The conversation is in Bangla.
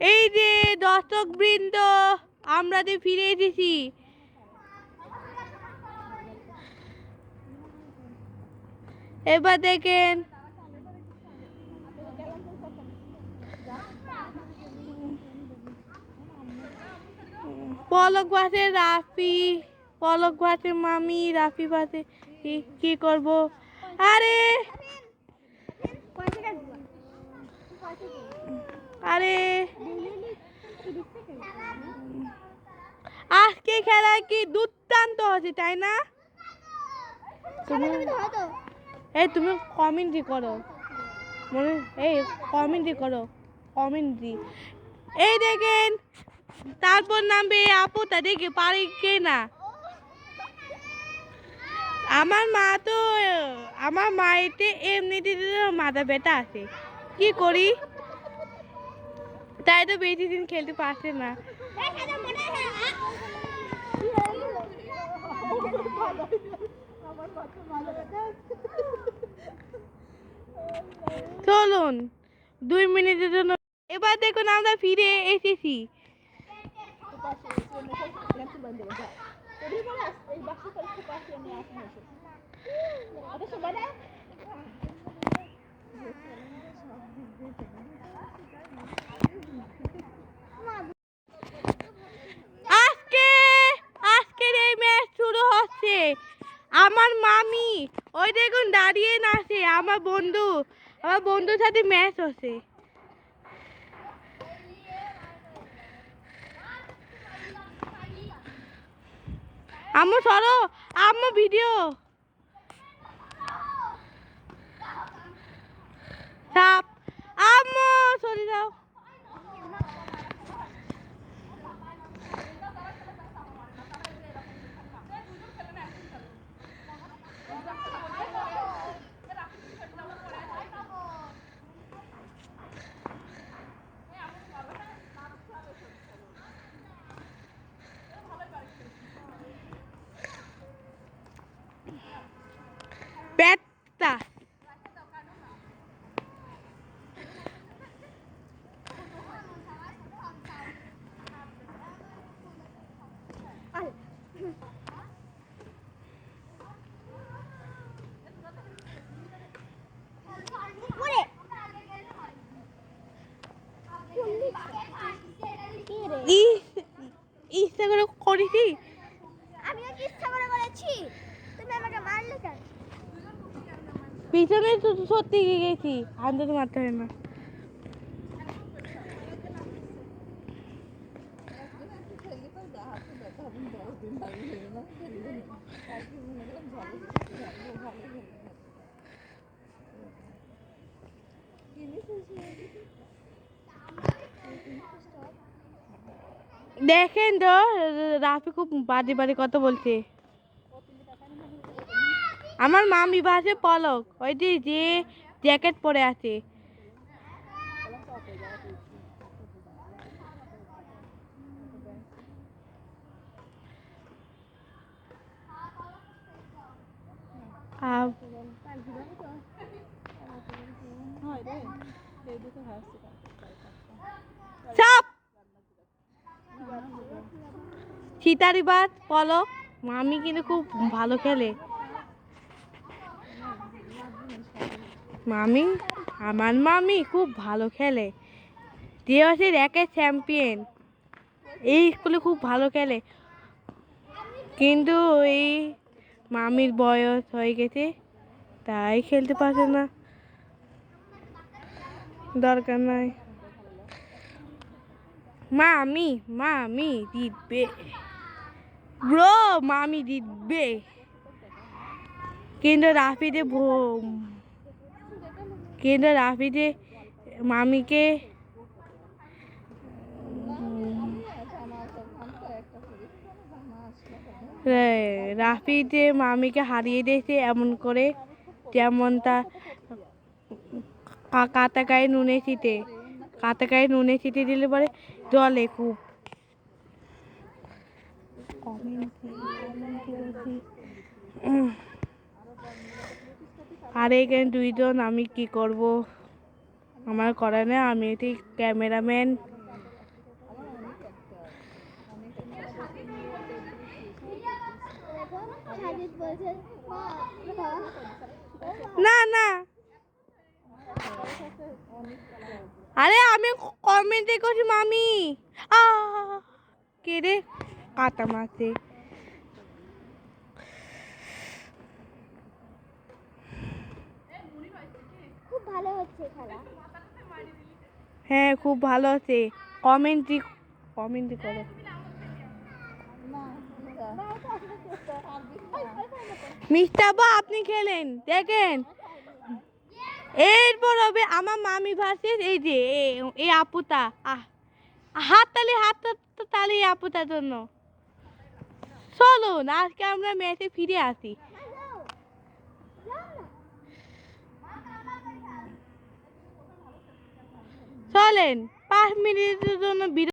এই যে দর্শক বৃন্দ আমরা যে ফিরে এসেছি। এবার দেখেন, পলক বাসে রাফি, পলক বাসে মামি, রাফি কি কি করব? আরে! আরে। আজকে খেলা কি দুর্দান্ত হচ্ছে তাই না? তুমি এই তুমি কমেন্ট্রি করো। মনে এই কমেন্ট্রি করো। কমেন্ট্রি এই দেখেন, তারপর নামবে আপু, তা দেখে পারে কে না। আমার মা তো আমার মায়েতে এমনিতে মাথা ব্যথা আছে। কি করি? তাই তো বেশি দিন খেলতে পারছে না। চলুন, দুই মিনিটের জন্য এবার দেখুন আমরা ফিরে এসেছি। আজকে আজকের এই ম্যাচ শুরু হচ্ছে আমার মামি ওই দেখুন দাঁড়িয়ে নাচে আমার বন্ধু, আমার বন্ধুর সাথে ম্যাচ হচ্ছে। আম্মু, সরো, আম্মু ভিডিও সাপ আম্মু, সরে যাও। পেটটা ইচ্ছা করে করেছি আমিও কি ইচ্ছা করে করেছি? তুমি আমাকে মারলে কেন? পিছনে তো সত্যি গেছি। আমি তো মারতে হয় না। দেখেন তো, রাফি খুব বাজে বাজে কথা বলছে। আমার মামি বাসে পলক। ওই যে জ্যাকেট পরে আছে। আব- চাপ সীতারি বাদ পলক, মামি কিন্তু খুব ভালো খেলে। মামি, আমার মামি খুব ভালো খেলে। হচ্ছে র্যাকের চ্যাম্পিয়ন এই স্কুলে খুব ভালো খেলে। কিন্তু এই মামির বয়স হয়ে গেছে, তাই খেলতে পারছে না। দরকার নাই। মামি মামি জিতবে। ব্রো, মামি জিতবে। কিন্তু রাফিদে ভো- কিন্তু রাফিদে মামিকে রে- রাফিদে মামিকে হারিয়ে দিয়েছে এমন করে, যেমন তা কা- কাটা গায়ে নুনে ছিটে কাটা গায়ে নুনে ছিটে দিলে পরে জলে খুব আর এখানে দুইজন, আমি কি করব? আমার করে না আমি এটি ক্যামেরাম্যান। না না। আরে আমি কমেন্টে করছি, মামি। আ কে রে? কাটা মাছে ভালো হচ্ছে খেলা। হ্যাঁ খুব ভালো আছে। কমেন্টই কমেন্টই করো। মিস্টাবা আপনি খেলেন। দেখেন। এরপর হবে আমার মামি ভার্সেস এই যে এই আপুতা আহ হাত তালি হাত তালি আপুতার জন্য। চলুন আজকে আমরা ম্যাচে ফিরে আসি। চলেন পাঁচ মিনিটের জন্য বিরতি